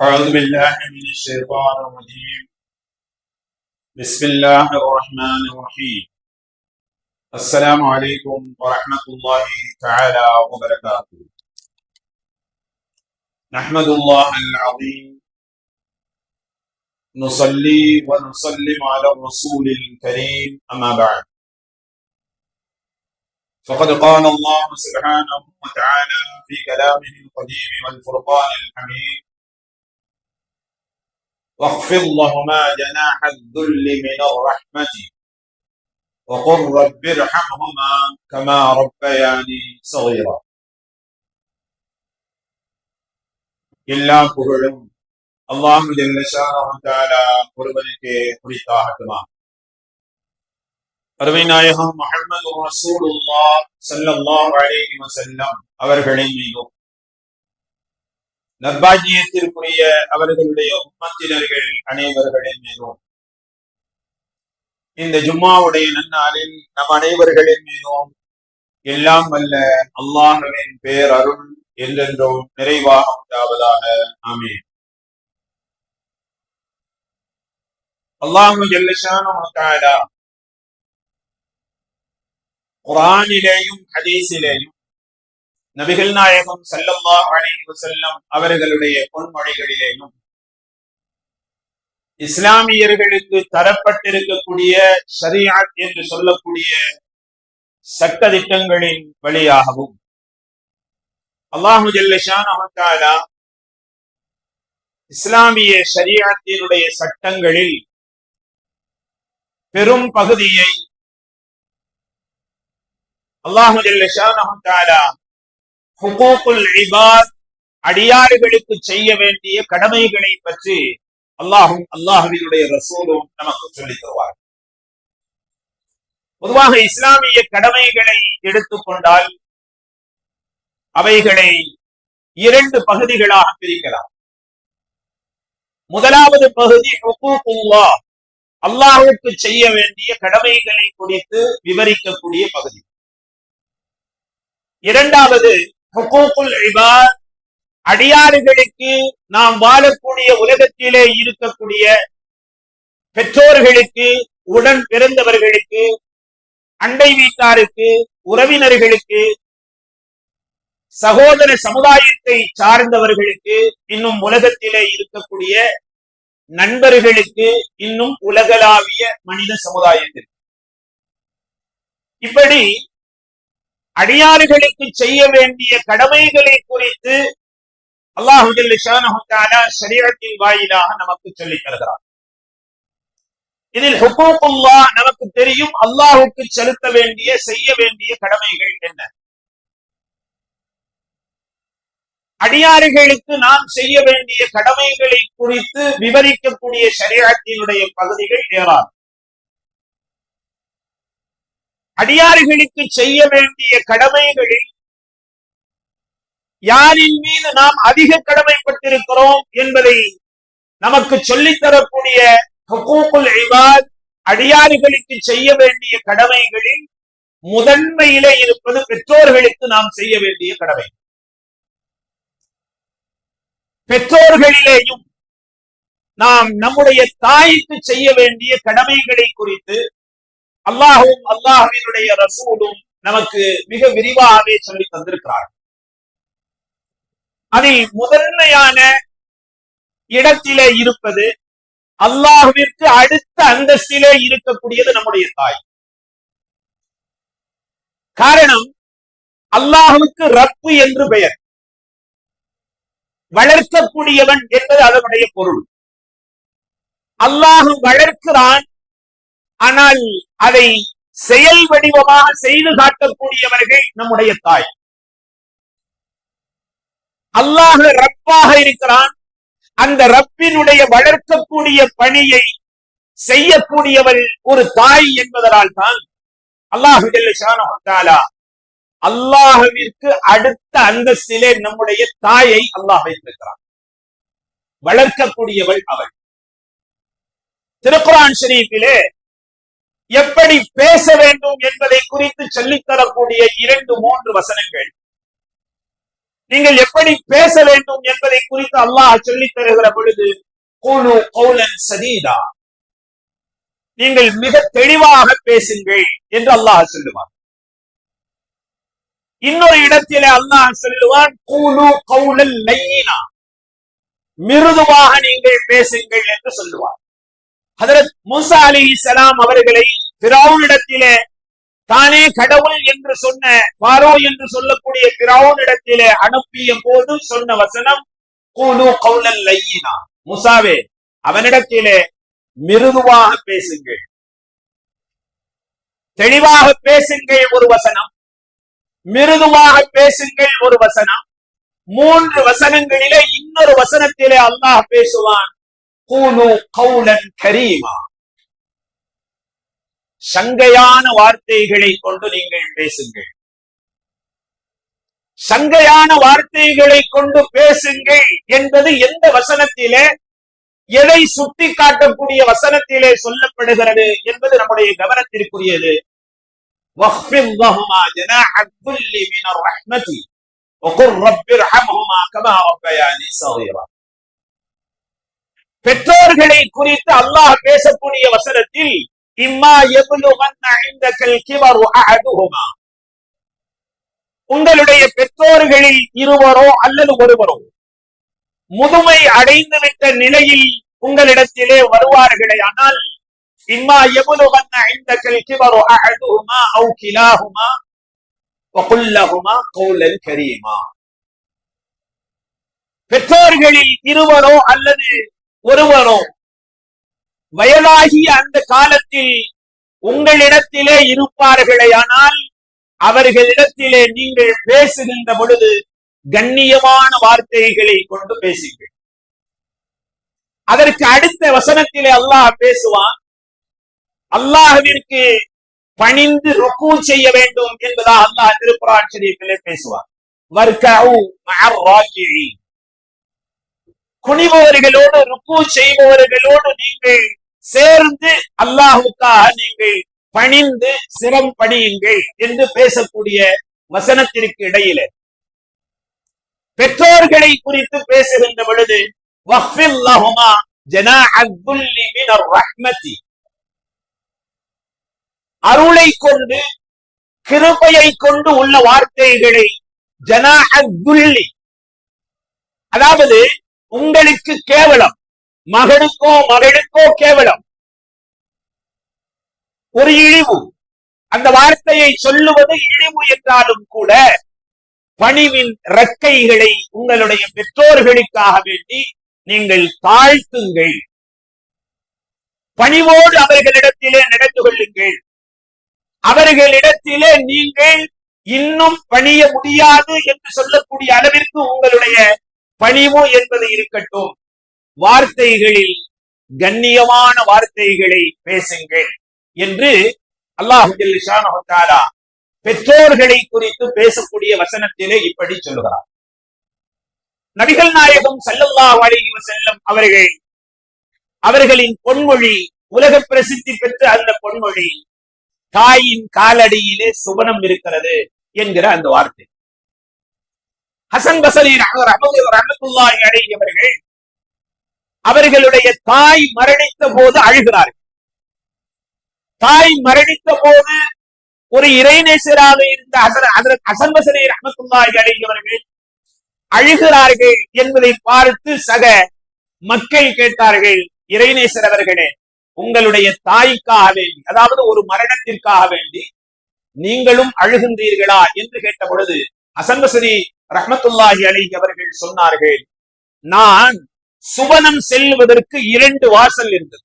أعوذ بالله من الشيطان الرجيم. بسم الله الرحمن الرحيم. السلام عليكم ورحمة الله تعالى وبركاته. نحمد الله العظيم. نصلي ونسلم على الرسول الكريم. أما بعد. فقد قال الله سبحانه وتعالى في كلامه القديم والفرقان الحميد واخفض لهما جناح الذل من الرحمة وقل رب ارحمهما كما ربياني صغيرا எல்லா புகழும் அல்லாஹு ஜல்லஷானஹு ஒருவனுக்கு குறித்தாகட்டுமா அருமை நாயகம் முஹம்மது ரசூலுல்லாஹ் ஸல்லல்லாஹு அலைஹி வஸல்லம் அவர்களின் மீதும் நர்பாகியத்திற்குரிய அவர்களுடைய உம்மத்தினர்கள் அனைவர்களின் மீதும் இந்த ஜும்மாவுடைய நன்னாளில் நம் அனைவர்களின் மீதும் எல்லாம் வல்ல அல்லாஹுவின் பேர் அருள் என்றென்றும் நிறைவாக உண்டாவதாக. ஆமீன். அல்லாஹு ஜல்லஷானு ஹதீஸிலேயும் நபிகள் நாயகம் செல்லம்மா அலைஹி செல்லம் அவர்களுடைய பொன்மொழிகளிலேயும் இஸ்லாமியர்களுக்கு தரப்பட்டிருக்கக்கூடிய சரியாத் என்று சொல்லக்கூடிய சட்ட திட்டங்களின் வழியாகவும் அல்லாஹு ஜல்லஷானஹு தஆலா இஸ்லாமிய ஷரீஅத்தினுடைய சட்டங்களில் பெரும் பகுதியை அல்லாஹு ஜல்லஷானஹு தஆலா அடியாறுகளுக்கு செய்ய வேண்டிய கடமைகளை பற்றி அல்லாஹும் அல்லாஹுவினுடைய ரசூலும் நமக்கு சொல்லித் தருவார் பொதுவாக இஸ்லாமிய கடமைகளை எடுத்துக்கொண்டால் அவைகளை இரண்டு பகுதிகளாக பிரிக்கலாம். முதலாவது பகுதி அல்லாஹுக்கு செய்ய வேண்டிய கடமைகளை குறித்து விவரிக்கக்கூடிய பகுதி. இரண்டாவது அடியாறுகளுக்கு நாம் வாழக்கூடிய உலகத்திலே இருக்கக்கூடிய பெற்றோர்களுக்கு உடன் பிறந்தவர்களுக்கு அண்டை வீட்டாருக்கு உறவினர்களுக்கு சகோதர சமுதாயத்தை சார்ந்தவர்களுக்கு இன்னும் உலகத்திலே இருக்கக்கூடிய நண்பர்களுக்கு இன்னும் உலகளாவிய மனித சமுதாயத்திற்கு. இப்படி அடியாறுகளுக்கு செய்ய வேண்டிய கடமைகளை குறித்து அல்லாஹு சரீரத்தின் வாயிலாக நமக்கு சொல்லித் தருகிறார். இதில் ஹுகூக்குல்லா நமக்கு தெரியும் அல்லாஹுக்கு செலுத்த வேண்டிய செய்ய வேண்டிய கடமைகள் என்ன? அடியாறுகளுக்கு நாம் செய்ய வேண்டிய கடமைகளை குறித்து விவரிக்கக்கூடிய சரீரத்தினுடைய பகுதிகள் ஏராளம். அடியாறுகளுக்கு செய்ய வேண்டிய கடமைகளில் யாரின் மீது நாம் அதிக கடமைப்பட்டிருக்கிறோம் என்பதை நமக்கு சொல்லித்தரக்கூடிய அடியாறுகளுக்கு செய்ய வேண்டிய கடமைகளில் முதன்மையிலே இருப்பது பெற்றோர்களுக்கு நாம் செய்ய வேண்டிய கடமை. பெற்றோர்களிலேயும் நாம் நம்முடைய தாய்க்கு செய்ய வேண்டிய கடமைகளை குறித்து அல்லாஹும் அல்லாஹுவினுடைய ரசூலும் நமக்கு மிக விரிவாகவே சொல்லி தந்திருக்கிறார் அதில் முதன்மையான இடத்திலே இருப்பது அல்லாஹுவிற்கு அடுத்த அந்தஸ்திலே இருக்கக்கூடியது நம்முடைய தாய். காரணம் அல்லாஹுக்கு ரப்பு என்று பெயர். வளர்க்கக்கூடியவன் என்பது அதனுடைய பொருள். அல்லாஹு வளர்க்கிறான் ஆனால் அதை செயல் வடிவமாக செய்து காட்டக்கூடியவர்கள் நம்முடைய தாய். அல்லாஹ் ரப்பாக இருக்கிறான். அந்த ரப்பினுடைய வளர்க்கக்கூடிய பணியை செய்யக்கூடியவள் ஒரு தாய் என்பதனால் தான் அல்லாஹு அல்லாஹுவிற்கு அடுத்த அந்தஸ்திலே நம்முடைய தாயை அல்லாஹ் வைத்திருக்கிறான். வளர்க்கக்கூடியவள் அவள். திருக்குரான் ஷரீஃபிலே எப்படி பேச வேண்டும் என்பதை குறித்து சொல்லித்தரக்கூடிய இரண்டு மூன்று வசனங்கள். நீங்கள் எப்படி பேச வேண்டும் என்பதை குறித்து அல்லாஹ் சொல்லித் தருகிற பொழுது கூலு கௌலன் சதீதா. நீங்கள் மிக தெளிவாக பேசுங்கள் என்று அல்லாஹ் சொல்லுவார் இன்னொரு இடத்திலே அல்லாஹ் சொல்லுவான் கூலு கௌலல் லையினா. மிருதுவாக நீங்கள் பேசுங்கள் என்று சொல்லுவார் ஹதரத் மூசா அலி சலாம் அவர்களை பிராவுனிடத்திலே தானே கடவுள் என்று சொன்ன பாரோ என்று சொல்லக்கூடிய பிராவுனிடத்திலே அனுப்பிய போது சொன்ன வசனம் கூலு கவுலல் லையினா. முசாவே அவனிடத்திலே மிருதுவாக பேசுங்கள். தெளிவாக பேசுங்கள் ஒரு வசனம் மிருதுவாக பேசுங்கள் ஒரு வசனம். மூன்று வசனங்களிலே இன்னொரு வசனத்திலே அல்லாஹ் பேசுவான் கூலு கவுலன் கரீமா. சங்கையான வார்த்தைகளை கொண்டு நீங்கள் பேசுங்கள். சங்கையான வார்த்தைகளை கொண்டு பேசுங்கள் என்பது எந்த வசனத்திலே எதை சுட்டி காட்டக்கூடிய வசனத்திலே சொல்லப்படுகிறது என்பது நம்முடைய கவனத்திற்குரியது. பெற்றோர்களை குறித்து அல்லாஹ் பேசக்கூடிய வசனத்தில் இம்மா எபுலுகன்ன இந்தக்கல் கிபரு அஹதுஹுமா உங்களுடைய பெற்றோர்களில் இருவரோ அல்லது ஒருவரோ முதுமை அடைந்துவிட்ட நிலையில் உங்களிடத்திலே வருவார்களே ஆனால் இம்மா எபுலுகன்ன இந்தக்கல் கிபரு அஹதுஹுமா அவு கிலாஹுமா வகுல்லஹுமா கௌலல் கரீமா. பெற்றோர்களில் இருவரோ அல்லது ஒருவரோ வயதாகிய அந்த காலத்தில் உங்களிடத்திலே இருப்பார்களேயானால் அவர்களிடத்திலே நீங்கள் பேசுகின்ற பொழுது கண்ணியமான வார்த்தைகளை கொண்டு பேசுங்கள். அதற்கு அடுத்த வசனத்திலே அல்லாஹ் பேசுவான் அல்லாஹிற்கு பணிந்து ருக்கு செய்ய வேண்டும் என்பதா அல்லாஹ் திருக்குறான் ஷரீஃபிலே பேசுவார் குனிபவர்களோடு ருக்கு செய்பவர்களோடு நீங்கள் சேர்ந்து அல்லாஹுக்காக நீங்கள் பணிந்து சிரம் பணியுங்கள் என்று பேசக்கூடிய வசனத்திற்கு இடையில. பெற்றோர்களை குறித்து பேசுகின்ற பொழுது ரஹ்மதி. அருளை கொண்டு கிருபையை கொண்டு உள்ள வார்த்தைகளை ஜனா அதாவது உங்களுக்கு கேவலம். மகனுக்கோ மகளுக்கோ கேவலம் ஒரு இழிவு அந்த வார்த்தையை சொல்லுவது இழிவு என்றாலும் கூட பணிவின் இறக்கைகளை உங்களுடைய பெற்றோர்களுக்காக வேண்டி நீங்கள் தாழ்த்துங்கள். பணிவோடு அவர்களிடத்திலே நடந்து கொள்ளுங்கள். அவர்களிடத்திலே நீங்கள் இன்னும் பணிய முடியாது என்று சொல்லக்கூடிய அளவிற்கு உங்களுடைய பணிவு என்பது இருக்கட்டும். வார்த்தைகளில் கண்ணியமான வார்த்தைகளை பேசுங்கள் என்று அல்லாஹு பெற்றோர்களை குறித்து பேசக்கூடிய வசனத்திலே இப்படி சொல்லுகிறார். நபிகள் நாயகம் சல்லல்லாஹு அலைஹி செல்லும் அவர்கள் அவர்களின் பொன்மொழி உலக பிரசித்தி பெற்ற அந்த பொன்மொழி தாயின் காலடியிலே சுவனம் இருக்கிறது என்கிற அந்த வார்த்தை. ஹசன் பசரி ரஹமத்துல்லாஹி அலைஹி அவர்கள் அவர்களுடைய தாய் மரணித்த போது அழுகிறார்கள். தாய் மரணித்த போது ஒரு இறைநேசராக இருந்த ஹசன் ஹசன் பசரி ரஹமத்துல்லாஹி அழுகிறார்கள் என்பதை பார்த்து சக மக்கள் கேட்டார்கள் இறைநேசர் அவர்களே உங்களுடைய தாய்க்காக வேண்டி அதாவது ஒரு மரணத்திற்காக வேண்டி நீங்களும் அழுகின்றீர்களா? என்று கேட்ட பொழுது அசன்பசரி ரஹமத்துல்லாஹி அலி அவர்கள் சொன்னார்கள் நான் சுவனம் செல்வதற்கு இரண்டு வாசல் இருந்தது.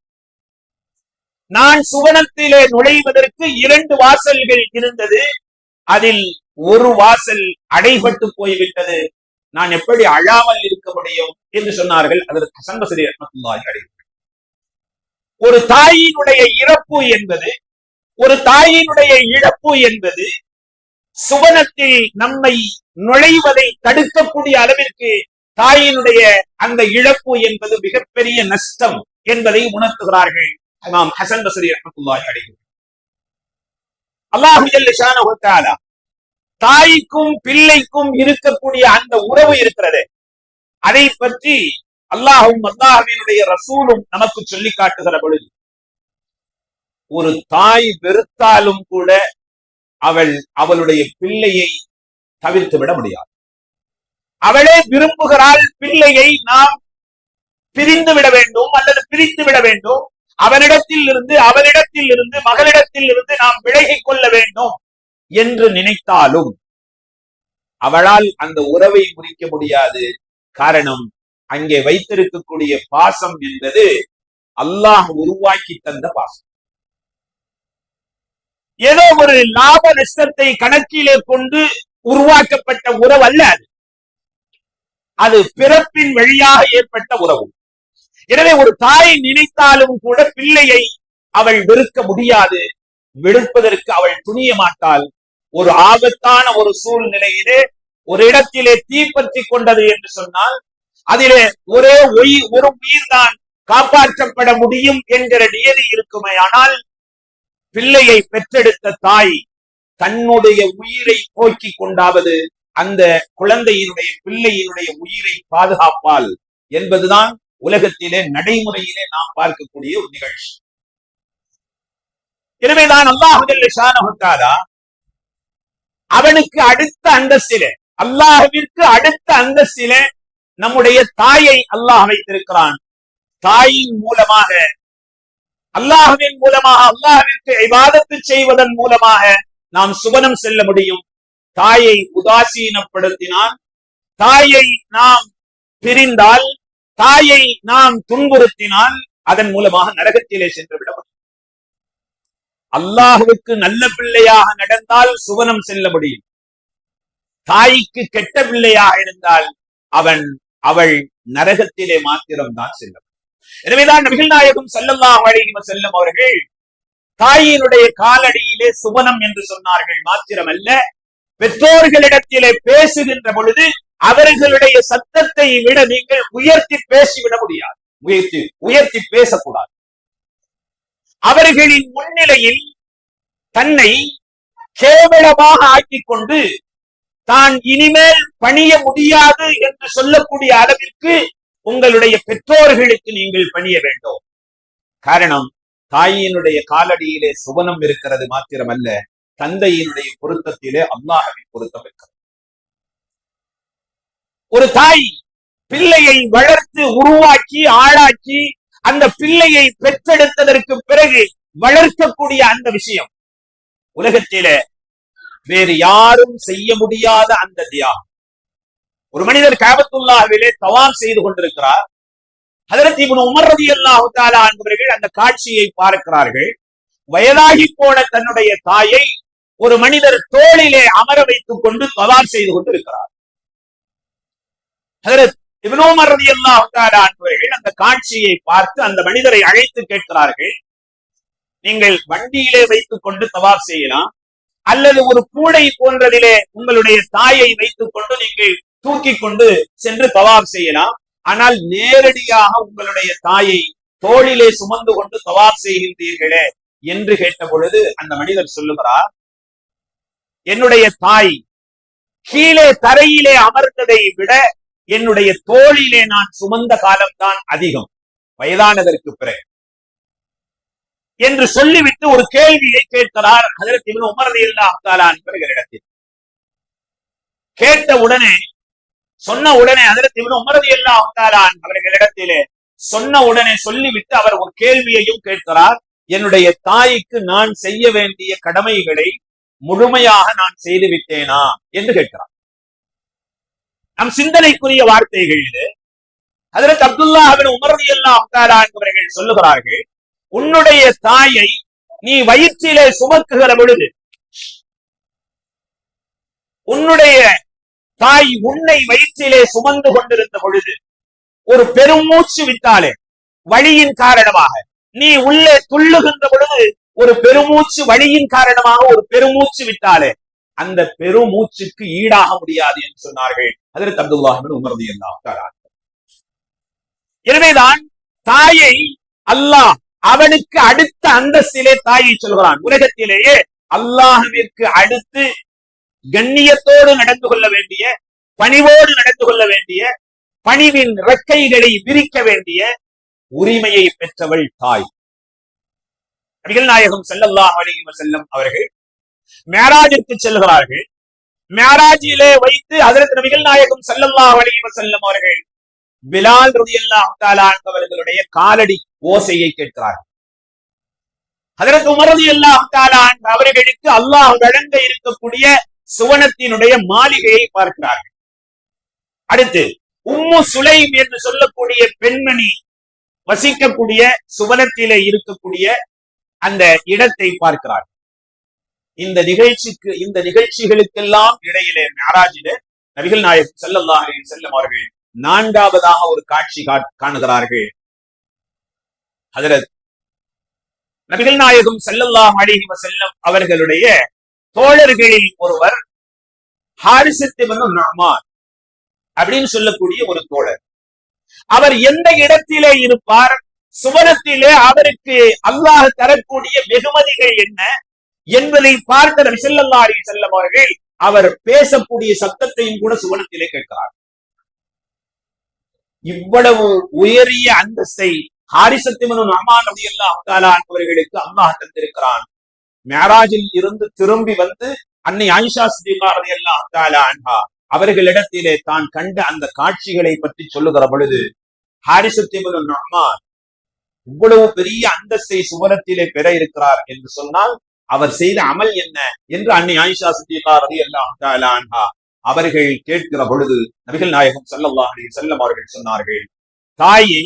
நான் சுவனத்திலே நுழைவதற்கு இரண்டு வாசல்கள் இருந்தது. அதில் ஒரு வாசல் அடைபட்டு போய்விட்டது. நான் எப்படி அழாமல் இருக்க முடியும் என்று சொன்னார்கள் அதற்கு சங்கசிரியர் ரஹமத்துல்லாஹி ஒரு தாயினுடைய இறப்பு என்பது ஒரு தாயினுடைய இழப்பு என்பது சுவனத்தில் நம்மை நுழைவதை தடுக்கக்கூடிய அளவிற்கு தாயினுடைய அந்த இழப்பு என்பது மிகப்பெரிய நஷ்டம் என்பதை உணர்த்துகிறார்கள் இமாம் ஹசன் பசரி ரஹமத்துல்லாஹி அலைஹி. அல்லாஹு ஜல்ல ஷானஹு தஆலா தாய்க்கும் பிள்ளைக்கும் இருக்கக்கூடிய அந்த உறவு இருக்கிறது. அதை பற்றி அல்லாஹும் அல்லாஹுவினுடைய ரசூலும் நமக்கு சொல்லி காட்டுகிற பொழுது ஒரு தாய் வெறுத்தாலும் கூட அவள் அவளுடைய பிள்ளையை தவிர்த்து விட முடியாது. அவளே விரும்புகிறாள் பிள்ளையை நாம் பிரிந்து விட வேண்டும் அல்லது பிரித்து விட வேண்டும். அவனிடத்தில் இருந்து அவளிடத்தில் இருந்து மகளிடத்தில் இருந்து நாம் விலகிக் கொள்ள வேண்டும் என்று நினைத்தாலும் அவளால் அந்த உறவை முறிக்க முடியாது. காரணம் அங்கே வைத்திருக்கக்கூடிய பாசம் என்பது அல்லாஹ் உருவாக்கி தந்த பாசம். ஏதோ ஒரு லாப நஷ்டத்தை கணக்கிலே கொண்டு உருவாக்கப்பட்ட உறவு அல்ல அது. அது பிறப்பின் வழியாக ஏற்பட்ட உறவு. எனவே ஒரு தாய் நினைத்தாலும் கூட பிள்ளையை அவள் வெறுக்க முடியாது. வெறுப்பதற்கு அவள் துணிய மாட்டாள். ஒரு ஆபத்தான ஒரு சூழ்நிலையிலே ஒரு இடத்திலே தீப்பற்றி கொண்டது என்று சொன்னால் அதிலே ஒரே உயிர் ஒரு உயிர்தான் காப்பாற்றப்பட முடியும் என்கிற நியதி இருக்குமே ஆனால் பிள்ளையை பெற்றெடுத்த தாய் தன்னுடைய உயிரை போக்கிக் கொண்டாவது அந்த குழந்தையினுடைய பிள்ளையினுடைய உயிரை பாதுகாப்பால் என்பதுதான் உலகத்திலே நடைமுறையிலே நாம் பார்க்கக்கூடிய ஒரு நிகழ்ச்சி. எனவேதான் அல்லாஹுல்லா அவனுக்கு அடுத்த அந்தஸ்திலே அல்லாஹுவிற்கு அடுத்த அந்தஸ்திலே நம்முடைய தாயை அல்லாஹ் வைத்திருக்கிறான். தாயின் மூலமாக அல்லாஹுவின் மூலமாக அல்லாஹுவிற்கு இபாதத்து செய்வதன் மூலமாக நாம் சுபனம் செல்ல முடியும். தாயை உதாசீனப்படுத்தினான். தாயை நாம் பிரிந்தால் தாயை நாம் துன்புறுத்தினால் அதன் மூலமாக நரகத்திலே சென்று விட முடியும் அல்லாஹுவுக்கு நல்ல பிள்ளையாக நடந்தால் சுவனம் செல்ல முடியும். தாய்க்கு கெட்ட பிள்ளையாக இருந்தால் அவன் அவள் நரகத்திலே மாத்திரம்தான் செல்ல முடியும். எனவேதான் நபிகள் நாயகம் செல்லல்லாஹ் அழகிம செல்லும் அவர்கள் தாயினுடைய காலடியிலே சுவனம் என்று சொன்னார்கள் மாத்திரமல்ல பெற்றோர்களிடத்திலே பேசுகின்ற பொழுது அவர்களுடைய சத்தத்தை விட நீங்கள் உயர்த்தி பேசிவிட முடியாது. உயர்த்தி உயர்த்தி பேசக்கூடாது. அவர்களின் முன்னிலையில் தன்னை கேவலமாக ஆக்கிக் கொண்டு தான் இனிமேல் பணிய முடியாது என்று சொல்லக்கூடிய அளவிற்கு உங்களுடைய பெற்றோர்களுக்கு நீங்கள் பணிய வேண்டும். காரணம் தாயினுடைய காலடியிலே சுவனம் இருக்கிறது மாத்திரமல்ல. தந்தையினுடைய பொருத்தத்திலே அல்லாஹவின் பொருத்தம் இருக்கிறது. ஒரு தாய் பிள்ளையை வளர்த்து உருவாக்கி ஆளாக்கி அந்த பிள்ளையை பெற்றெடுத்ததற்கு பிறகு வளர்க்கக்கூடிய அந்த விஷயம். உலகத்திலே வேறு யாரும் செய்ய முடியாத அந்த தியாகம். ஒரு மனிதர் காபத்துல்லாவிலே தவாம் செய்து கொண்டிருக்கிறார். அதற்கு இவன் உமர் ரதி அல்லாஹு தாலா என்பவர்கள் அந்த காட்சியை பார்க்கிறார்கள். வயதாகி போன தன்னுடைய தாயை ஒரு மனிதர் தோளிலே அமர வைத்துக் கொண்டு தவாம் செய்து கொண்டிருக்கிறார். இருக்கிறார் அந்த காட்சியை பார்த்து அந்த மனிதரை அழைத்து கேட்கிறார்கள் நீங்கள் வண்டியிலே வைத்துக் கொண்டு தவாப் செய்யலாம் அல்லது ஒரு கூடை போன்றதிலே உங்களுடைய தாயை வைத்துக் கொண்டு நீங்கள் தூக்கி கொண்டு சென்று தவாப் செய்யலாம் ஆனால் நேரடியாக உங்களுடைய தாயை தோளிலே சுமந்து கொண்டு தவாப் செய்கின்றீர்களே என்று கேட்ட பொழுது அந்த மனிதர் சொல்லுகிறார் என்னுடைய தாய் கீழே தரையிலே அமர்ந்ததை விட என்னுடைய தோளிலே நான் சுமந்த காலம்தான் அதிகம். வயதானதற்கு பிறகு. என்று சொல்லிவிட்டு ஒரு கேள்வியை கேட்கிறார் அதற்கு இவன் உமரது இல்லாத்தாலான் இடத்தில் கேட்ட உடனே சொன்ன உடனே அதற்கு இவன் உமரது இல்லாத்தாலான் அவர்களிடத்திலே சொன்ன உடனே சொல்லிவிட்டு அவர் ஒரு கேள்வியையும் கேட்கிறார். என்னுடைய தாய்க்கு நான் செய்ய வேண்டிய கடமைகளை முழுமையாக நான் செய்து விட்டேனா என்று கேட்கிறார் நம் சிந்தனைக்குரிய வார்த்தைகள் இது அதற்கு அப்துல்லா அவன் உமரது எல்லாம் அப்தாலா என்பவர்கள் சொல்லுகிறார்கள் உன்னுடைய தாயை நீ வயிற்றிலே சுமக்குகிற பொழுது உன்னுடைய தாய் உன்னை வயிற்றிலே சுமந்து கொண்டிருந்த பொழுது ஒரு பெருமூச்சு விட்டாலே வழியின் காரணமாக நீ உள்ளே துள்ளுகின்ற பொழுது ஒரு பெருமூச்சு வழியின் காரணமாக ஒரு பெருமூச்சு விட்டாலே அந்த பெருமூச்சுக்கு ஈடாக முடியாது என்று சொன்னார்கள் அதற்கு அப்துல்லாஹின் உமர்தி எல்லாம் எனவேதான் தாயை அல்லாஹ் அவனுக்கு அடுத்த அந்தஸ்திலே தாயை சொல்கிறான். உலகத்திலேயே அல்லாஹுவிற்கு அடுத்து கண்ணியத்தோடு நடந்து கொள்ள வேண்டிய பணிவோடு நடந்து கொள்ள வேண்டிய பணிவின் இறக்கைகளை விரிக்க வேண்டிய உரிமையை பெற்றவள் தாய். நபிகள் நாயகம் ஸல்லல்லாஹு அலைஹி செல்லம் அவர்கள் மேராஜிற்கு செல்கிறார்கள். மேராஜிலே வைத்து அதற்கு நபிகள் நாயகம் ஸல்லல்லாஹு அலைஹி செல்லம் அவர்கள் பிலால் ரலியல்லாஹு அவர்களுடைய காலடி ஓசையை கேட்கிறார்கள். அதற்கு உமரது எல்லா தஆலா அவர்களுக்கு அல்லாஹ் வழங்க இருக்கக்கூடிய சுவனத்தினுடைய மாளிகையை பார்க்கிறார்கள். அடுத்து உம்மு சுலைம் என்று சொல்லக்கூடிய பெண்மணி வசிக்கக்கூடிய சுவனத்திலே இருக்கக்கூடிய அந்த இடத்தை பார்க்கிறார். இந்த நிகழ்ச்சிக்கு இந்த நிகழ்ச்சிகளுக்கெல்லாம் இடையிலே மேராஜிலே நபிகள் நாயகம் ஸல்லல்லாஹு அலைஹி அவர்கள் நான்காவதாக ஒரு காட்சி காணுகிறார்கள். ஹஜரத் நபிகள் நாயகம் செல்லல்லாம் அலைஹி வஸல்லம் அவர்களுடைய தோழர்களில் ஒருவர் ஹாரிசத் இப்னு அப்படின்னு சொல்லக்கூடிய ஒரு தோழர். அவர் எந்த இடத்திலே இருப்பார் சுவனத்திலே அவருக்கு அல்லாஹ் தரக்கூடிய வெகுமதிகள் என்ன என்பதை பார்த்த நபி ஸல்லல்லாஹு அவர்கள் அவர் பேசக்கூடிய சத்தத்தையும் கூட சுவனத்திலே கேட்கிறார். இவ்வளவு உயரிய அந்தஸ்தை ஹாரிசத்திமனு நமான் ரலியல்லாஹு தஆலா அவர்களுக்கு அல்லாஹ் தந்திருக்கிறான். மேராஜில் இருந்து திரும்பி வந்து அன்னை ஆயிஷா சித்திகா ரலியல்லாஹு அவர்களிடத்திலே தான் கண்ட அந்த காட்சிகளை பற்றி சொல்லுகிற பொழுது ஹாரிசத்திமனு நமான் இவ்வளவு பெரிய அந்தஸ்தை சுவனத்திலே பெற இருக்கிறார் என்று சொன்னால் அவர் செய்த அமல் என்ன என்று அன்னை ஆயிஷா சித்திகா ரலியல்லாஹு அல்லாஹா அவர்கள் கேட்கிற பொழுது நபிகள் நாயகம் சல்லல்லா அலி செல்லம் அவர்கள் சொன்னார்கள் தாயை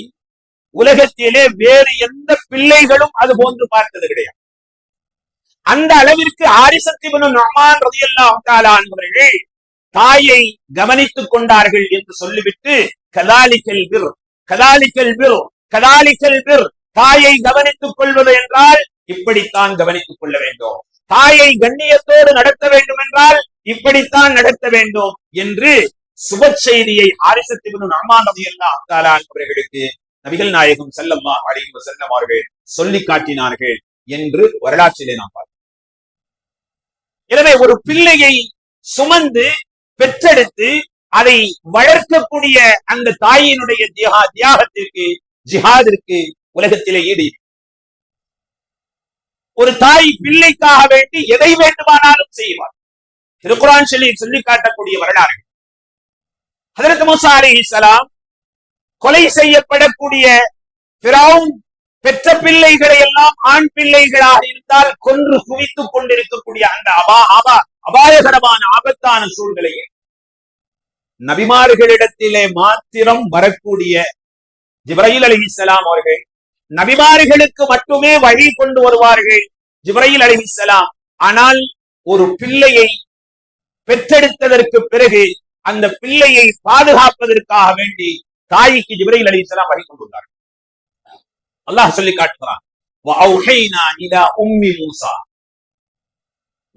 உலகத்திலே வேறு எந்த பிள்ளைகளும் அது போன்று பார்த்தது கிடையாது. அந்த அளவிற்கு ஆரிசத்திபனு நொமான் ரதியல்லாஹு தஆலா அவர்கள் தாயை கவனித்துக் கொண்டார்கள் என்று சொல்லிவிட்டு கதாலிக்கல் பிர் கதாலிக்கல் பிர் கதாலிக்கல் பிர் தாயை கவனித்துக் கொள்வது என்றால் இப்படித்தான் கவனித்துக் கொள்ள வேண்டும். தாயை கண்ணியத்தோடு நடத்த வேண்டும் என்றால் இப்படித்தான் நடத்த வேண்டும் என்று சுப செய்தியை ஆரிசத்திபுன் அம்மான் ரதியல்லாஹு அவர்களுக்கு நபிகள் நாயகம் செல்லம்மா அலைஹி வஸல்லம் அவர்கள் சொல்லி காட்டினார்கள் என்று வரலாற்றிலே நாம் பார்க்கிறோம். எனவே ஒரு பிள்ளையை சுமந்து பெற்றெடுத்து அதை வளர்க்கக்கூடிய அந்த தாயினுடைய தியாக தியாகத்திற்கு ஜிஹாதிற்கு உலகத்திலே ஈடு. ஒரு தாய் பிள்ளைக்காக வேண்டி எதை வேண்டுமானாலும் செய்வார் திருக்குரான் சொல்லி சொல்லி காட்டக்கூடிய வரலாறு. ஹதரத் மூசா அலைஹிஸ்ஸலாம் கொலை செய்யப்படக்கூடிய பிறவுன் பெற்ற பிள்ளைகளை எல்லாம் ஆண் பிள்ளைகளாக இருந்தால் கொன்று குவித்துக் கொண்டிருக்கக்கூடிய அந்த அபா அபா அபாயகரமான ஆபத்தான சூழ்நிலையில் நபிமார்களிடத்திலே மாத்திரம் வரக்கூடிய ஜிப்ரஹில் அலி இஸ்லாம் அவர்கள் நபிமார்களுக்கு மட்டுமே வழி கொண்டு வருவார்கள் ஜிப்ரஹில் அலி இஸ்லாம் ஆனால் ஒரு பிள்ளையை பெற்றெடுத்ததற்கு பிறகு அந்த பிள்ளையை பாதுகாப்பதற்காக வேண்டி தாய்க்கு ஜிப்ரஹில் அலி இஸ்லாம் வழி கொண்டு வந்தார்கள். அல்லாஹ் சொல்லி காட்டுகிறான்.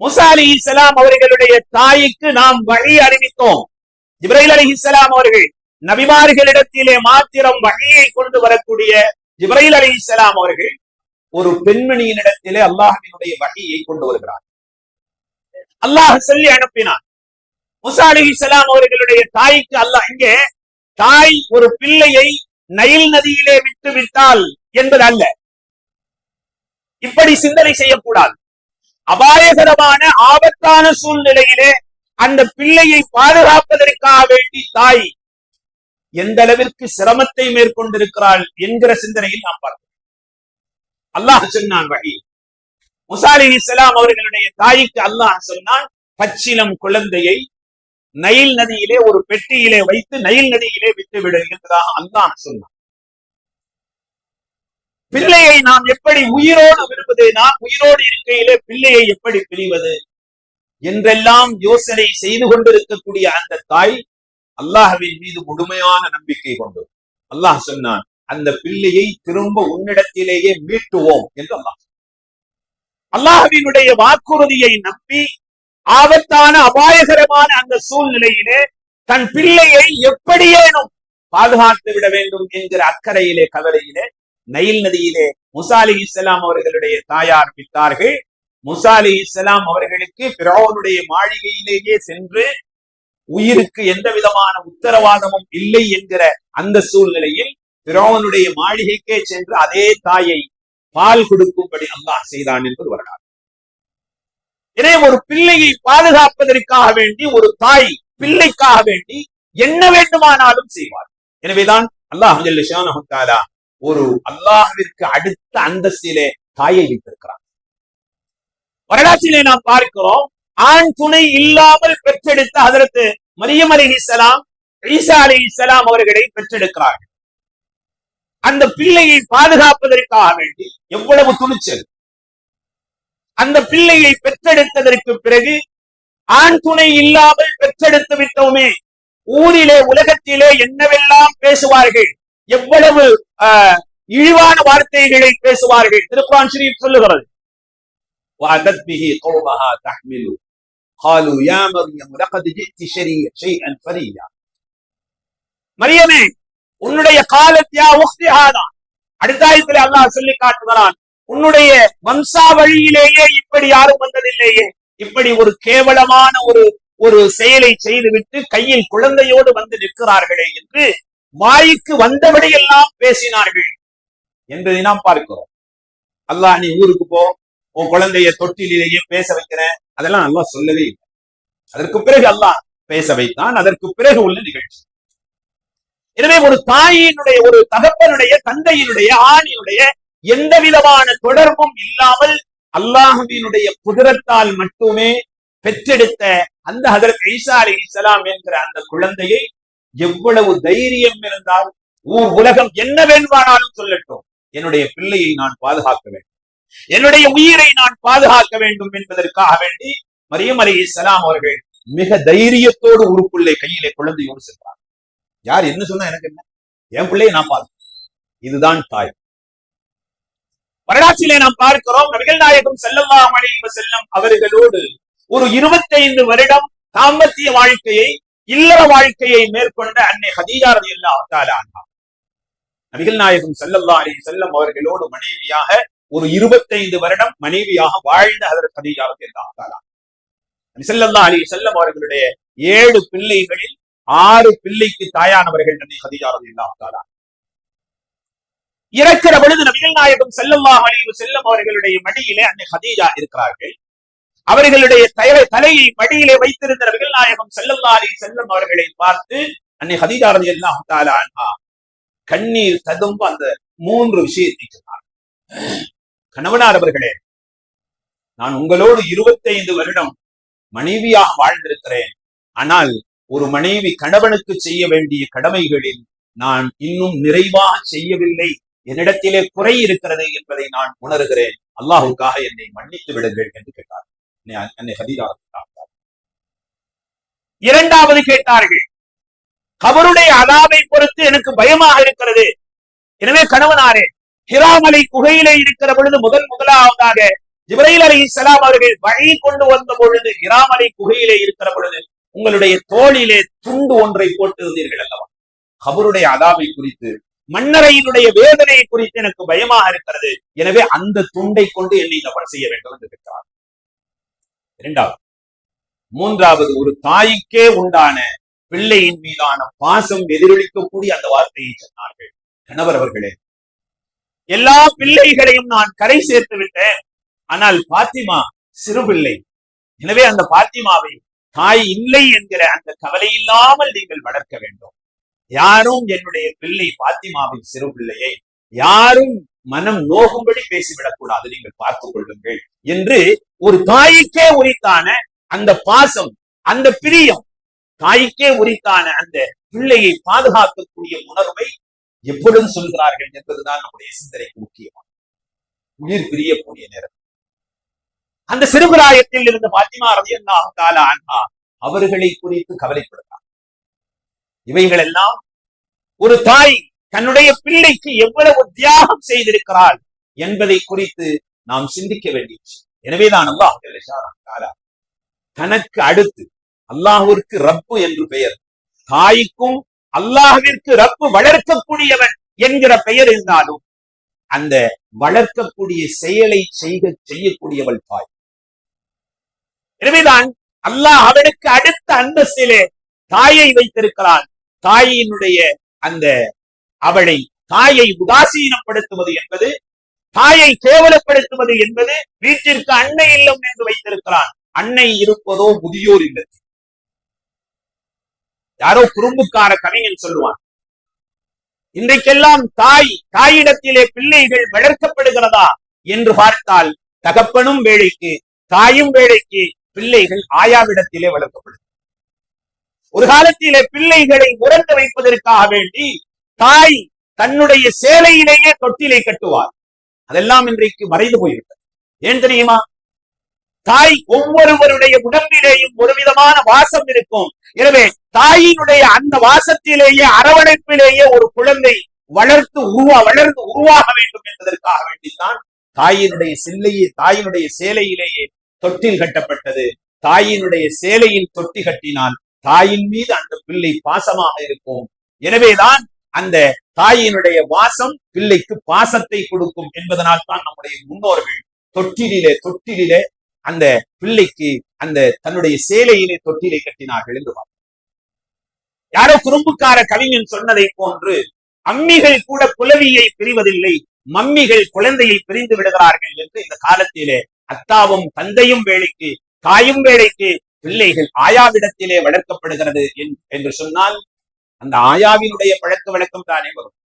முசா. அலி இஸ்லாம் அவர்களுடைய தாய்க்கு நாம் வழி அறிவித்தோம். ஜிப்ரஹில் அலி இஸ்லாம் அவர்கள் நபிமார்களிடத்திலே மாத்திரம் வழியை கொண்டு வரக்கூடிய ஜிப்ரைல் இஸ்லாம் அவர்கள் ஒரு பெண்மணியினிடத்திலே அல்லாஹினுடைய வழியை கொண்டு வருகிறார். அல்லாஹ் சொல்லி அனுப்பினான். முசா அலிஹிஸ்ஸலாம் அவர்களுடைய தாய்க்கு அல்லாஹ் இங்கே தாய் ஒரு பிள்ளையை நைல் நதியிலே விட்டு விட்டால் என்பது அல்ல இப்படி சிந்தனை செய்யக்கூடாது. அபாயகரமான ஆபத்தான சூழ்நிலையிலே அந்த பிள்ளையை பாதுகாப்பதற்காக வேண்டி தாய் எந்த அளவிற்கு சிரமத்தை மேற்கொண்டிருக்கிறாள் என்கிற சிந்தனையில் நாம் பார்க்கிறோம். அல்லாஹ் சொன்னான் வழி முசாலி இஸ்லாம் அவர்களுடைய தாய்க்கு அல்லாஹ் சொன்னான் பச்சிலம் குழந்தையை நைல் நதியிலே ஒரு பெட்டியிலே வைத்து நைல் நதியிலே விட்டு விடு என்பதாக அல்லாஹ் சொன்னான். பிள்ளையை நாம் எப்படி உயிரோடு விரும்புவது நாம் உயிரோடு இருக்கையிலே பிள்ளையை எப்படி பிரிவது? என்றெல்லாம் யோசனை செய்து கொண்டிருக்கக்கூடிய அந்த தாய் அல்லாஹ்வின் மீது முழுமையான நம்பிக்கை கொண்டு அல்லாஹ் சொன்னான் அந்த பிள்ளையை திரும்ப உன்னிடத்திலேயே மீட்டுவோம் என்று அல்லாஹ் சொன்னான். வாக்குறுதியை நம்பி ஆபத்தான அபாயகரமான அந்த சூழ்நிலையிலே தன் பிள்ளையை எப்படியேனும் பாதுகாத்து விட வேண்டும் என்கிற அக்கறையிலே கவலையிலே நைல் நதியிலே முசா அலி இஸ்லாம் அவர்களுடைய தாயார் பித்தார்கள் முசா அலி இஸ்லாம் அவர்களுக்கு பிறவனுடைய மாளிகையிலேயே சென்று உயிருக்கு எந்த விதமான உத்தரவாதமும் இல்லை என்கிற அந்த சூழ்நிலையில் பிறவனுடைய மாளிகைக்கே சென்று அதே தாயை பால் கொடுக்கும்படி அல்லாஹ் செய்தான் என்பது வரலாறு. எனவே ஒரு பிள்ளையை பாதுகாப்பதற்காக வேண்டி ஒரு தாய் பிள்ளைக்காக வேண்டி என்ன வேண்டுமானாலும் செய்வார் எனவேதான் அல்லாஹ் தாலா ஒரு அல்லாஹிற்கு அடுத்த அந்தஸ்திலே தாயை வைத்திருக்கிறார் வரலாற்றிலே நாம் பார்க்கிறோம் ஆண் துணை இல்லாமல் பெற்றெடுத்த அதற்கு மரியம் அலி இஸ்லாம் ஈசா அலி இஸ்லாம் அவர்களை பெற்றெடுக்கிறார்கள் அந்த பிள்ளையை பாதுகாப்பதற்காக வேண்டி எவ்வளவு துணிச்சல். அந்த பிள்ளையை பெற்றெடுத்ததற்கு பிறகு ஆண் துணை இல்லாமல் பெற்றெடுத்து விட்டோமே ஊரிலே உலகத்திலே என்னவெல்லாம் பேசுவார்கள் எவ்வளவு இழிவான வார்த்தைகளை பேசுவார்கள். திருக்குரான் ஷரீப் சொல்லுகிறது. قالوا يا مريم لقد جئت شري- شيئا فريا மரியமே உன்னுடைய காலத்தியா உக்திஹாதா அடுத்த ஆயத்திலே அல்லாஹ் சொல்லி காட்டுகிறான் உன்னுடைய வம்சாவழியிலேயே இப்படி யாரும் வந்ததில்லையே இப்படி ஒரு கேவலமான ஒரு ஒரு செயலை செய்துவிட்டு கையில் குழந்தையோடு வந்து நிற்கிறார்களே என்று வாய்க்கு வந்தபடியெல்லாம் பேசினார்கள் என்பதை நாம் பார்க்கிறோம் அல்லாஹ் நீ ஊருக்கு போ உன் குழந்தைய தொட்டிலேயே பேச வைக்கிறேன். அதெல்லாம் அல்லாஹ் சொல்லவே இல்லை. அதற்கு பிறகு அல்லாஹ் பேச வைத்தான். அதற்கு பிறகு உள்ள நிகழ்ச்சி. எனவே ஒரு தாயினுடைய ஒரு தகப்பனுடைய தந்தையினுடைய ஆணினுடைய எந்த விதமான தொடர்பும் இல்லாமல் அல்லாஹுவினுடைய குதிரத்தால் மட்டுமே பெற்றெடுத்த அந்த ஹதரத் ஐசா அலி இஸ்லாம் என்கிற அந்த குழந்தையை எவ்வளவு தைரியம் இருந்தால் ஊர் உலகம் என்ன வேண்டுமானாலும் சொல்லட்டும். என்னுடைய பிள்ளையை நான் பாதுகாக்க வேண்டும். என்னுடைய உயிரை நான் பாதுகாக்க வேண்டும் என்பதற்காக வேண்டி மரியம் அலி இஸ்லாம் அவர்கள் மிக தைரியத்தோடு உருக்குள்ளே கையிலே குழந்தையோடு சென்றார் யார் என்ன சொன்னா எனக்கு என்ன? என் பிள்ளையை நான் பார்க்கிறேன் இதுதான் தாய். வரலாற்றிலே நாம் பார்க்கிறோம் நபிகள் நாயகம் செல்லல்லா அலைஹி செல்லம் அவர்களோடு ஒரு 25 வருடம் தாம்பத்திய வாழ்க்கையை இல்லற வாழ்க்கையை மேற்கொண்ட அன்னை ஹதீஜா அல்லா தஆலா அன்ஹா. நபிகள் நாயகம் செல்லல்லா அலைஹி வஸல்லம் அவர்களோடு மனைவியாக ஒரு 25 வருடம் மனைவியாக வாழ்ந்த ஹதரத் ஹதீஜா ரலியல்லாஹு தஆலா. அலி செல்லம் அவர்களுடைய ஏழு பிள்ளைகளில் ஆறு பிள்ளைக்கு தாயானவர்கள் நபி ஹதீஜா ரலியல்லாஹு இறக்கிற பொழுது நபிகள் நாயகம் செல்லல்லா அலைஹி செல்லம் அவர்களுடைய மடியிலே அன்னை ஹதீஜா இருக்கிறார்கள். அவர்களுடைய தலை- தலையை மடியிலே வைத்திருந்த நபிகள் நாயகம் ஸல்லல்லாஹு அலி செல்லம் அவர்களை பார்த்து அன்னை ஹதீஜா ரலியல்லாஹு தஆலா கண்ணீர் ததும்ப அந்த மூன்று விஷயத்தை சொன்னார் கணவனார் அவர்களே நான் உங்களோடு 25 வருடம் மனைவியாக வாழ்ந்திருக்கிறேன். ஆனால் ஒரு மனைவி கணவனுக்கு செய்ய வேண்டிய கடமைகளில் நான் இன்னும் நிறைவாக செய்யவில்லை. என்னிடத்திலே குறை இருக்கிறது என்பதை நான் உணர்கிறேன். அல்லாஹுக்காக என்னை மன்னித்து விடுங்கள் என்று கேட்டார் என்னை- ஹதீரா இரண்டாவது கேட்டார்கள் கபருடைய அதாவை பொறுத்து எனக்கு பயமாக இருக்கிறது. எனவே கணவனாரே ஹிராமலை குகையிலே இருக்கிற பொழுது முதல் முதலாவதாக ஜிப்ரைல் அலி இஸ்லாம் அவர்கள் வழி கொண்டு வந்த பொழுது ஹிராமலை குகையிலே இருக்கிற பொழுது உங்களுடைய தோளிலே துண்டு ஒன்றை போட்டிருந்தீர்கள் அல்லவா? கபருடைய அதாவை குறித்து மன்னரையினுடைய வேதனையை குறித்து எனக்கு பயமாக இருக்கிறது. எனவே அந்த துண்டை கொண்டு என்னை தவறு செய்ய வேண்டும் என்று கேட்கிறார் இரண்டாவது மூன்றாவது ஒரு தாய்க்கே உண்டான பிள்ளையின் மீதான பாசம் எதிரொலிக்கக்கூடிய அந்த வார்த்தையை சொன்னார்கள். கணவர் அவர்களே எல்லா பிள்ளைகளையும் நான் கரை சேர்த்து விட்டேன். ஆனால் பாத்திமா சிறு பிள்ளை எனவே அந்த பாத்திமாவை தாய் இல்லை என்கிற அந்த கவலை இல்லாமல் நீங்கள் வளர்க்க வேண்டும். யாரும் என்னுடைய பிள்ளை பாத்திமாவின் சிறு பிள்ளையை யாரும் மனம் நோகும்படி பேசிவிடக் கூடாது நீங்கள் பார்த்துக் கொள்ளுங்கள் என்று ஒரு தாய்க்கே உரித்தான அந்த பாசம் அந்த பிரியம் தாய்க்கே உரித்தான அந்த பிள்ளையை பாதுகாக்கக்கூடிய உணர்வை எப்பொழுது சொல்கிறார்கள் என்பதுதான் நம்முடைய சிந்தனைக்கு முக்கியமான உயிர் பிரியக்கூடிய நேரம். அந்த சிறுபிராயத்தில் இருந்த பாத்திமா ரவியன்னா கால அண்ணா அவர்களை குறித்து கவலைப்படுத்தார் இவைகள் எல்லாம் ஒரு தாய் தன்னுடைய பிள்ளைக்கு எவ்வளவு தியாகம் செய்திருக்கிறாள் என்பதை குறித்து நாம் சிந்திக்க வேண்டிய எனவேதான் அல்லாஹ் தனக்கு அடுத்து அல்லாஹிற்கு ரப்பு என்று பெயர். தாய்க்கும் அல்லாஹிற்கு ரப்பு வளர்க்கக்கூடியவன் என்கிற பெயர் இருந்தாலும் அந்த வளர்க்கக்கூடிய செயலை செய்க செய்யக்கூடியவள் தாய். எனவேதான் அல்லாஹ் அவனுக்கு அடுத்த அந்தஸ்திலே தாயை வைத்திருக்கிறான். தாயினுடைய அந்த அவளை தாயை உதாசீனப்படுத்துவது என்பது தாயை கேவலப்படுத்துவது என்பது வீட்டிற்கு அன்னை இல்லம் என்று வைத்திருக்கிறான். அன்னை இருப்பதோ முதியோர் இல்லத்தில். யாரோ குறும்புக்கார கவிஞன் சொல்லுவான். இன்றைக்கெல்லாம் தாய் தாயிடத்திலே பிள்ளைகள் வளர்க்கப்படுகிறதா? என்று பார்த்தால் தகப்பனும் வேலைக்கு தாயும் வேலைக்கு பிள்ளைகள் ஆயாவிடத்திலே வளர்க்கப்படும் ஒரு காலத்திலே பிள்ளைகளை உறங்க வைப்பதற்காக வேண்டி தாய் தன்னுடைய சேலையிலேயே தொட்டிலை கட்டுவார் அதெல்லாம் இன்றைக்கு மறைந்து போய்விட்டது. ஏன் தெரியுமா? தாய் ஒவ்வொருவருடைய உடம்பிலேயும் ஒரு விதமான வாசம் இருக்கும். எனவே தாயினுடைய அந்த வாசத்திலேயே அரவணைப்பிலேயே ஒரு குழந்தை வளர்த்து உருவா வளர்ந்து உருவாக வேண்டும் என்பதற்காக வேண்டித்தான் தாயினுடைய சில்லையே தாயினுடைய சேலையிலேயே தொட்டில் கட்டப்பட்டது. தாயினுடைய சேலையில் தொட்டி கட்டினால் தாயின் மீது அந்த பிள்ளை பாசமாக இருக்கும். எனவேதான் அந்த தாயினுடைய வாசம் பிள்ளைக்கு பாசத்தை கொடுக்கும் என்பதனால் தான் நம்முடைய முன்னோர்கள் தொட்டிலே தொட்டிலே அந்த பிள்ளைக்கு அந்த தன்னுடைய சேலையிலே தொட்டிலை கட்டினார்கள் என்று யாரோ குறும்புக்கார கவிஞன் சொன்னதை போன்று அம்மிகள் கூட குலவியை பிரிவதில்லை மம்மிகள் குழந்தையை பிரிந்து விடுகிறார்கள் என்று இந்த காலத்திலே அத்தாவும் தந்தையும் வேலைக்கு தாயும் வேலைக்கு பிள்ளைகள் ஆயாவிடத்திலே வளர்க்கப்படுகிறது என்- என்று சொன்னால் அந்த ஆயாவினுடைய பழக்க வழக்கம் தானே வரும்.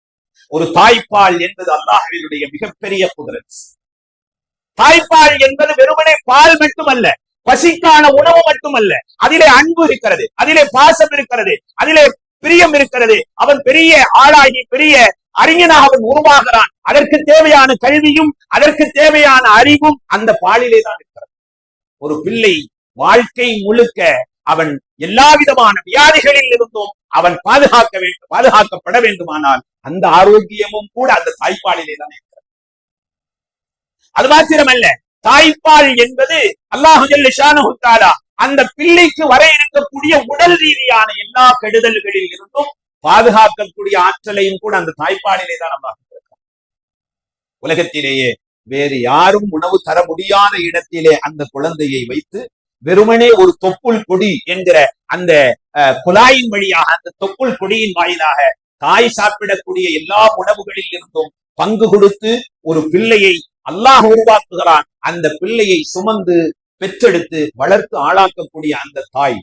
ஒரு தாய்ப்பால் என்பது அல்லாஹ்வினுடைய மிகப்பெரிய குதிரத் தாய்ப்பால் என்பது வெறுமனே பால் மட்டுமல்ல பசிக்கான உணவு மட்டுமல்ல. அதிலே அன்பு இருக்கிறது அதிலே பாசம் இருக்கிறது அதிலே பிரியம் இருக்கிறது. அவன் பெரிய ஆளாகி பெரிய அறிஞனாக அவன் உருவாகிறான். அதற்கு தேவையான கல்வியும் அதற்கு தேவையான அறிவும் அந்த பாலிலே தான் இருக்கிறது. ஒரு பிள்ளை வாழ்க்கை முழுக்க அவன் எல்லா விதமான வியாதிகளில் இருந்தும் அவன் பாதுகாக்க வேண்டும் பாதுகாக்கப்பட வேண்டுமானால் அந்த ஆரோக்கியமும் கூட அந்த தாய்ப்பாலிலே தான் அது மாத்திரமல்ல. தாய்ப்பால் என்பது அல்லாஹு அந்த பிள்ளைக்கு வர இருக்கக்கூடிய உடல் ரீதியான எல்லா கெடுதல்களில் இருந்தும் பாதுகாக்கக்கூடிய ஆற்றலையும் கூட அந்த தாய்ப்பாலிலே தான் நம்ம உலகத்திலேயே வேறு யாரும் உணவு தர முடியாத இடத்திலே அந்த குழந்தையை வைத்து வெறுமனே ஒரு தொப்புள் கொடி என்கிற அந்த அஹ், குழாயின் வழியாக அந்த தொப்புள் கொடியின் வாயிலாக தாய் சாப்பிடக்கூடிய எல்லா உணவுகளில் இருந்தும் பங்கு கொடுத்து ஒரு பிள்ளையை அல்லாஹ் உருவாக்குகிறான். அந்த பிள்ளையை சுமந்து பெற்றெடுத்து வளர்த்து ஆளாக்கக்கூடிய அந்த தாய்.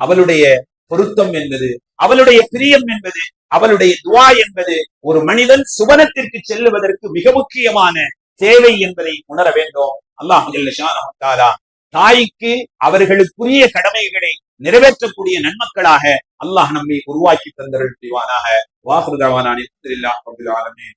அவளுடைய பொருத்தம் என்பது அவளுடைய பிரியம் என்பது அவளுடைய துவா என்பது ஒரு மனிதன் சுவனத்திற்கு செல்லுவதற்கு மிக முக்கியமான தேவை என்பதை உணர வேண்டும். அல்லாஹ் தாய்க்கு அவர்களுக்குரிய கடமைகளை நிறைவேற்றக்கூடிய நன்மக்களாக அல்லாஹ் நம்மை உருவாக்கி தந்தருள் புரிவானாக வாஹுதாவான அலமதுல்லாஹ் ரபில் ஆலமீன்.